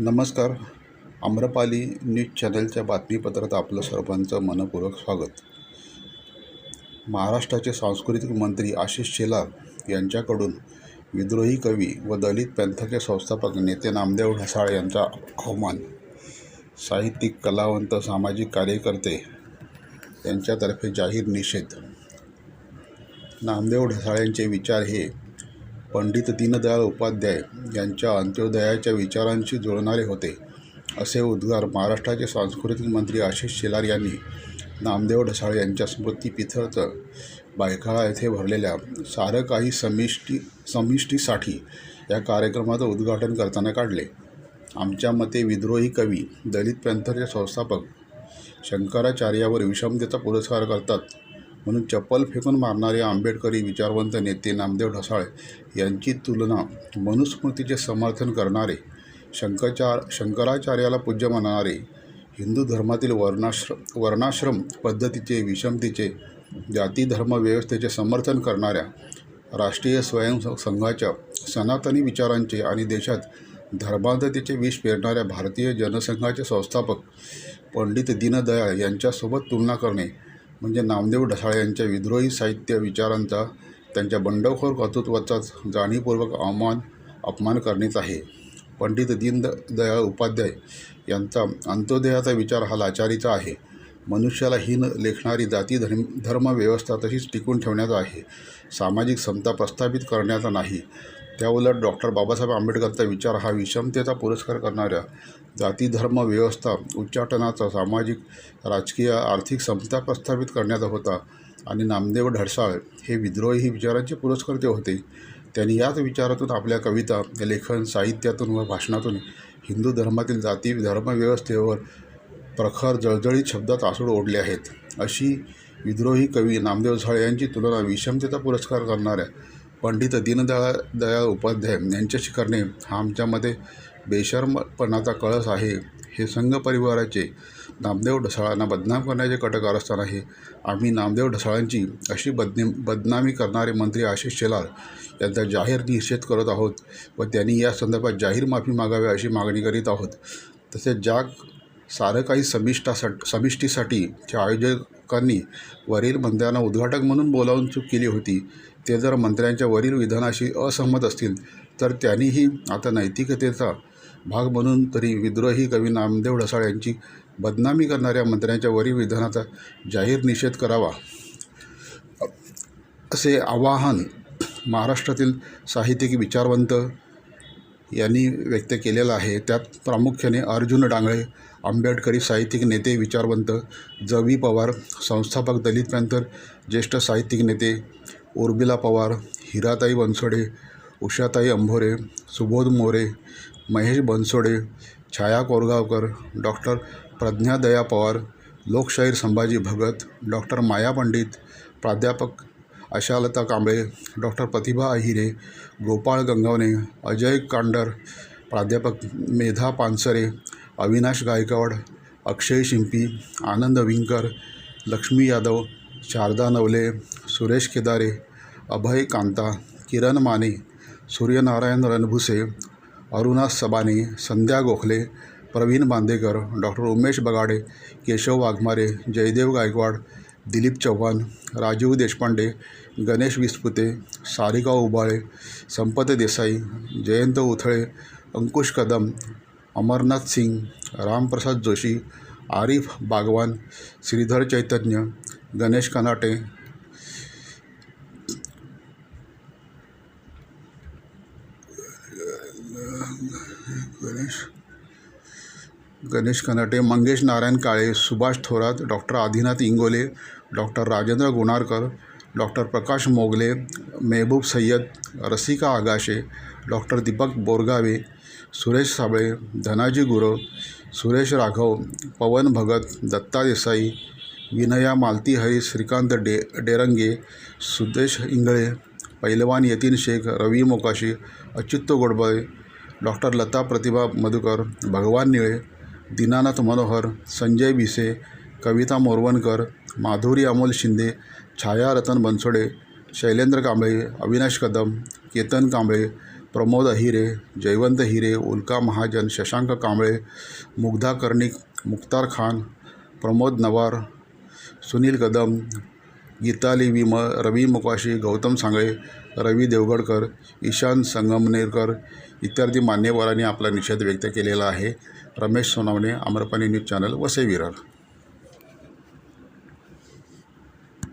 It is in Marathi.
नमस्कार. आम्रपाली न्यूज चॅनलच्या बातमीपत्रात आपलं सर्वांचं मनपूर्वक स्वागत. महाराष्ट्राचे सांस्कृतिक मंत्री आशिष शेलार यांच्याकडून विद्रोही कवी व दलित पंथाचे संस्थापक नेते नामदेव ढसाळ यांचा अवमान. साहित्यिक कलावंत सामाजिक कार्यकर्ते यांच्यातर्फे जाहीर निषेध. नामदेव ढसाळ यांचे विचार हे पंडित दीनदयाळ उपाध्याय यांच्या अंत्योदयाच्या विचारांशी जुळणारे होते. असे उद्गार महाराष्ट्राचे सांस्कृतिक मंत्री आशिष शेलार यांनी नामदेव ढसाळ यांच्या स्मृतीपिथर्थ बायकाळा येथे भरलेल्या सारं काही समिष्टी समिष्टीसाठी या कार्यक्रमाचं उद्घाटन करताना काढले. आमच्या मते विद्रोही कवी दलित पॅंथरचे संस्थापक शंकराचार्यावर विषमतेचा पुरस्कार करतात. म्हणून चप्पल फेकून मारणारे आंबेडकरी विचारवंत नेते नामदेव ढसाळे यांची तुलना मनुस्मृतीचे समर्थन करणारे शंकरचार शंकराचार्याला पूज्य मानणारे हिंदू धर्मातील वर्णाश्र वर्णाश्रम पद्धतीचे विषमतेचे जाती धर्म व्यवस्थेचे समर्थन करणाऱ्या राष्ट्रीय स्वयं संघाच्या सनातनी विचारांचे आणि देशात धर्मांधतेचे विष पेरणाऱ्या भारतीय जनसंघाचे संस्थापक पंडित दीनदयाळ यांच्यासोबत तुलना करणे म्हणजे नामदेव ढसाळे यांच्या विद्रोही साहित्य विचारांचा त्यांच्या बंडखोर कर्तृत्वाचा जाणीवपूर्वक अवमान अपमान करणेच आहे. पंडित दीनदयाळ दयाळ उपाध्याय यांचा अंत्योदयाचा विचार हा लाचारीचा आहे. मनुष्याला हीन लेखणारी जाती धर्म धर्मव्यवस्था तशीच टिकून ठेवण्याचा आहे. सामाजिक समता प्रस्थापित करण्याचा नाही. त्याउलट डॉक्टर बाबासाहेब आंबेडकरचा विचार हा विषमतेचा पुरस्कार करणाऱ्या जाती धर्म व्यवस्था उच्चाटनाचा सामाजिक राजकीय आर्थिक समता प्रस्थापित करण्याचा होता. आणि नामदेव ढडसाळ हे विद्रोही विचारांचे पुरस्कर्ते होते. त्यांनी याच विचारातून आपल्या कविता लेखन साहित्यातून व भाषणातून हिंदू धर्मातील जाती धर्मव्यवस्थेवर प्रखर जळजळीत शब्दात आसूड ओढले आहेत. अशी विद्रोही कवी नामदेव झाळे यांची तुलना विषमतेचा पुरस्कार करणाऱ्या पंडित दीनदया दयाळ उपाध्याय यांच्याशी करणे हा आमच्यामध्ये बेशर्मपणाचा कळस आहे. हे संघ परिवाराचे नामदेव ढसाळांना बदनाम करण्याचे कटकार असतानाही आम्ही नामदेव ढसाळांची अशी बदने बदनामी करणारे मंत्री आशिष शेलार यांचा जाहीर निषेध करत आहोत व त्यांनी या संदर्भात जाहीर माफी मागावी अशी मागणी करीत आहोत. तसेच ज्या सारं काही समिष्टासाठी समिष्टीसाठी आयोजक लोकांनी वरील मंत्र्यांना उद्घाटक म्हणून बोलावून चूक केली होती. ते जर मंत्र्यांच्या वरील विधानाशी असहमत असतील तर त्यांनीही आता नैतिकतेचा भाग म्हणून तरी विद्रोही कवी नामदेव ढसाळ यांची बदनामी करणाऱ्या मंत्र्यांच्या वरील विधानाचा जाहीर निषेध करावा. असे आवाहन महाराष्ट्रातील साहित्यिक विचारवंत यांनी व्यक्त केलेलं आहे. त्यात प्रामुख्याने अर्जुन डांगळे आंबेडकरी साहित्यिक नेते विचारवंत जवी पवार संस्थापक दलित पॅंथर ज्येष्ठ साहित्यिक नेते उर्मिला पवार हिराताई बनसोडे उषाताई अंभोरे सुबोध मोरे महेश बनसोडे छाया कोरगावकर डॉक्टर प्रज्ञादया पवार लोकशाहीर संभाजी भगत डॉक्टर माया पंडित प्राध्यापक आशालता कांबळे डॉक्टर प्रतिभा अहिरे गोपाळ गंगावणे अजय कांडर प्राध्यापक Medha Pansare Avinash Gaikwad Akshay Shimpi Anand Vinkar Lakshmi Yadav Sharda Navale Suresh Kedare Abhay Kanta Kiran Mane Suryanarayan Ranbhuse Aruna Sabane Sandhya Gokhale Pravin Bandekar doctor Umesh Bagade Keshav Waghmare Jaydev Gaikwad Dilip Chavan Rajiv Deshpande Ganesh Vispute Sarika Ubale Sampat Desai Jayant Uthale Ankush Kadam Amarnath Singh Ramprasad Joshi Arif Bagwan Shridhar Chaitanya Ganesh Kanate Ganesh Ganesh Kanate Mangesh Narayan Kale Subhash Thorat doctor Adinath Ingole doctor Rajendra Gunarkar doctor Prakash Mogale Mehboob Sayyed Rasika Agashe doctor Deepak Borgave Suresh Sable Dhanaji Gurav Suresh Raghav Pawan Bhagat Datta Desai Vinaya Malati Hari Shrikant day Derange Sudesh Ingale पैलवान यतीन शेख रवी मोकाशी अच्युत गोडबळे डॉक्टर लता प्रतिभा मधुकर भगवान निळे दीनानाथ मनोहर संजय भिसे कविता मोरवणकर माधुरी अमोल शिंदे छाया रतन बनसोडे शैलेंद्र कांबळे अविनाश कदम केतन कांबळे प्रमोद अहिरे जयवंत हिरे उल्का महाजन शशांक कांबळे मुग्धा कर्णिक मुख्तार खान प्रमोद नवार सुनील कदम गीताली विम रवी मुकाशी गौतम सांगळे रवी देवगडकर ईशान संगमनेरकर इत्यादी मान्यवरांनी आपला निषेध व्यक्त केलेला आहे. Ramesh Sonawane Amrapali news channel Vasai Virar